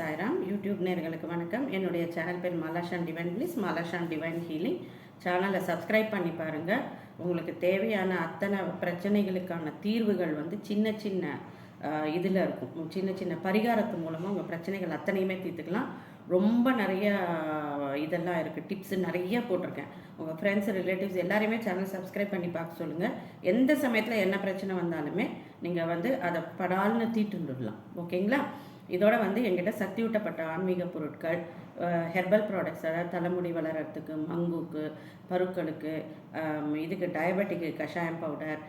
Sairam. YouTube நேர்களுக்கு வணக்கம். என்னுடைய சேனல் பேர் Malashan divine please Malashan divine healing சேனலை சப்ஸ்கிரைப் பண்ணி பாருங்கள் உங்களுக்கு தேவையான அத்தனை பிரச்சனைகளுக்கான தீர்வுகள் வந்து சின்ன சின்ன இதில் இருக்கும். சின்ன சின்ன பரிகாரத்து மூலமாக உங்கள் பிரச்சனைகள் அத்தனையுமே தீர்த்துக்கலாம். ரொம்ப நிறைய இதெல்லாம் இருக்குது டிப்ஸு நிறைய போட்டிருக்கேன். உங்கள் ஃப்ரெண்ட்ஸ் ரிலேட்டிவ்ஸ் எல்லாரையுமே சேனல் சப்ஸ்கிரைப் பண்ணி பார்க்க சொல்லுங்கள் எந்த சமயத்தில் என்ன பிரச்சனை வந்தாலுமே நீங்கள் வந்து அதை படால்னு தீட்டுண்டுடலாம் ஓகேங்களா இதோட வந்து எங்கிட்ட சக்தி ஊட்டப்பட்ட ஆன்மீக பொருட்கள் ஹெர்பல் ப்ராடக்ட்ஸ் அதாவது தலைமுடி வளர்கிறதுக்கு மங்குக்கு பருக்களுக்கு இதுக்கு டயபெட்டிக்கு கஷாயம் பவுடர்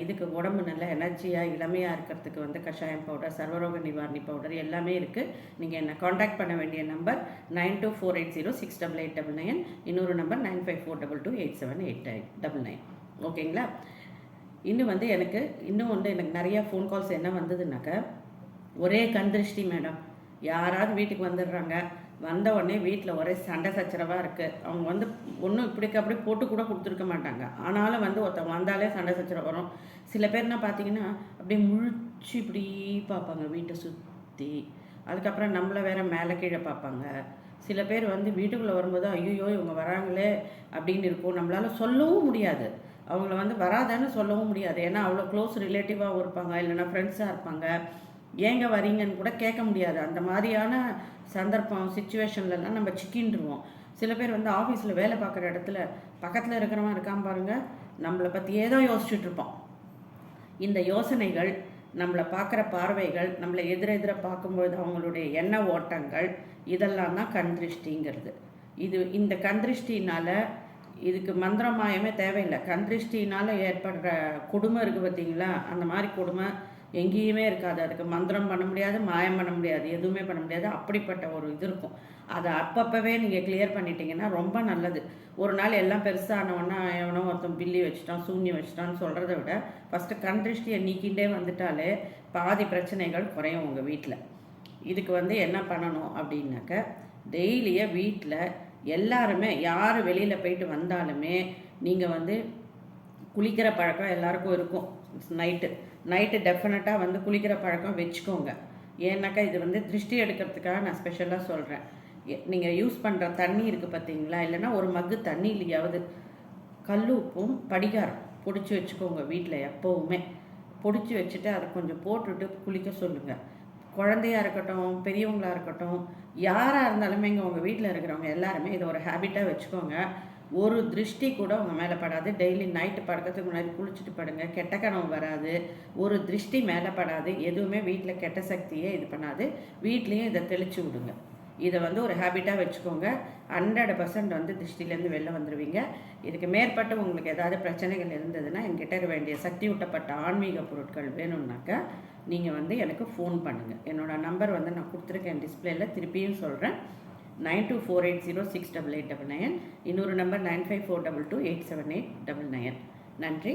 இதுக்கு உடம்பு நல்ல எனர்ஜியாக இளமையாக இருக்கிறதுக்கு வந்து கஷாயம் பவுடர் சர்வரோக நிவாரணி பவுடர் எல்லாமே இருக்குது நீங்கள் என்னை காண்டாக்ட் பண்ண வேண்டிய number nine two four eight zero six double eight double nine இன்னொரு number nine five four double two eight seven eight double nine. ஓகேங்களா இன்னும் வந்து எனக்கு இன்னும் வந்து எனக்கு நிறையா ஃபோன் கால்ஸ் என்ன வந்ததுனாக்கா ஒரே கந்திருஷ்டி மேடம் யாராவது வீட்டுக்கு வந்துடுறாங்க வந்த உடனே வீட்டில் ஒரே சண்டை சச்சரவாக இருக்குது அவங்க வந்து ஒன்றும் இப்படிக்கு அப்படி போட்டு கூட கொடுத்துருக்க மாட்டாங்க. ஆனாலும் வந்து ஒருத்தவங்க வந்தாலே சண்டை சச்சரவு வரும். சில பேர்னா பார்த்தீங்கன்னா அப்படியே முழிச்சு இப்படி பார்ப்பாங்க வீட்டை சுற்றி அதுக்கப்புறம் நம்மளை வேற மேலே கீழே பார்ப்பாங்க சில பேர் வந்து வீட்டுக்குள்ளே வரும்போது ஐயோ இவங்க வராங்களே அப்படின்னு இருக்கும். நம்மளால் சொல்லவும் முடியாது. அவங்கள வந்து வராதன்னு சொல்லவும் முடியாது. ஏன்னா அவ்வளோ க்ளோஸ் ரிலேட்டிவாகவும் இருப்பாங்க இல்லைன்னா ஃப்ரெண்ட்ஸாக இருப்பாங்க. ஏங்க வரீங்கன்னு கூட கேட்க முடியாது. அந்த மாதிரியான சந்தர்ப்பம் சுச்சுவேஷன்லலாம் நம்ம சிக்கின்றுவோம். சில பேர் வந்து ஆஃபீஸில் வேலை பார்க்குற இடத்துல பக்கத்தில் இருக்கிறவன் இருக்கான் பாருங்கள் நம்மளை பற்றியே தான் யோசிச்சுட்டு இருப்போம் இந்த யோசனைகள் நம்மளை பார்க்குற பார்வைகள் நம்மளை எதிரெதிர பார்க்கும்பொழுது அவங்களுடைய எண்ண ஓட்டங்கள் இதெல்லாம் தான் கண் திருஷ்டிங்கிறது. இது இந்த கண் திருஷ்டினால் இதுக்கு மந்திரமாயமே தேவையில்லை. கண் திருஷ்டினால் ஏற்படுற கொடுமை இருக்குது பார்த்தீங்களா அந்த மாதிரி கொடுமை எங்கேயுமே இருக்காது. அதுக்கு மந்திரம் பண்ண முடியாது மாயம் பண்ண முடியாது எதுவுமே பண்ண முடியாது. அப்படிப்பட்ட ஒரு இது இருக்கும். அதை அப்பப்போவே நீங்கள் கிளியர் பண்ணிட்டீங்கன்னா ரொம்ப நல்லது. ஒரு நாள் எல்லாம் பெருசானவொன்னா எவனோ ஒருத்தன் பில்லி வச்சுட்டான் சூன்யம் வச்சுட்டான்னு சொல்கிறத விட ஃபஸ்ட்டு கண்ட்ரிஷ்டியை நீக்கிட்டே வந்துட்டாலே பாதி பிரச்சனைகள் குறையும் உங்கள் வீட்டில் இதுக்கு வந்து என்ன பண்ணணும் அப்படின்னாக்க டெய்லியே வீட்டில் எல்லாருமே யார் வெளியில் போயிட்டு வந்தாலுமே நீங்கள் வந்து குளிக்கிற பழக்கம் எல்லாருக்கும் இருக்கும். நைட்டு நைட்டு டெஃபினட்டாக வந்து குளிக்கிற பழக்கம் வச்சுக்கோங்க. ஏன்னாக்கா இது வந்து திருஷ்டி எடுக்கிறதுக்காக நான் ஸ்பெஷலாக சொல்கிறேன் நீங்கள் யூஸ் பண்ணுற தண்ணி இருக்குது பார்த்தீங்களா இல்லைன்னா ஒரு மக்கு தண்ணி இல்லையாவது கல் உப்பும் படிகாரம் பிடிச்சி வச்சுக்கோங்க வீட்டில் எப்போவுமே. பிடிச்சி வச்சுட்டு அதை கொஞ்சம் போட்டுட்டு குளிக்க சொல்லுங்கள் குழந்தையாக இருக்கட்டும் பெரியவங்களாக இருக்கட்டும் யாராக இருந்தாலுமே இங்கே உங்கள் வீட்டில் இருக்கிறவங்க எல்லாருமே இதை ஒரு ஹேபிட்டாக வச்சுக்கோங்க. ஒரு திருஷ்டி கூட உங்கள் மேலே படாது. டெய்லி நைட்டு படுக்கிறதுக்கு முன்னாடி குளிச்சுட்டு படுங்க. கெட்ட கனவு வராது. ஒரு திருஷ்டி மேலே படாது. எதுவுமே வீட்டில் கெட்ட சக்தியே இது பண்ணாது. வீட்லேயும் இதை தெளிச்சு விடுங்க. இதை வந்து ஒரு ஹேபிட்டாக வச்சுக்கோங்க. ஹண்ட்ரட் பர்சன்ட் வந்து திருஷ்டிலேருந்து வெளில வந்துடுவீங்க இதுக்கு மேற்பட்டு உங்களுக்கு ஏதாவது பிரச்சனைகள் இருந்ததுன்னா என்கிட்ட வேண்டிய சக்தி ஊட்டப்பட்ட ஆன்மீக பொருட்கள் வேணும்னாக்கா நீங்கள் வந்து எனக்கு ஃபோன் பண்ணுங்கள் என்னோடய நம்பர் வந்து நான் கொடுத்துருக்கேன் டிஸ்பிளேயில் திருப்பியும் சொல்கிறேன் nine two four eight zero six double eight double nine. இன்னொரு number nine five four double two eight seven eight double nine. நன்றி.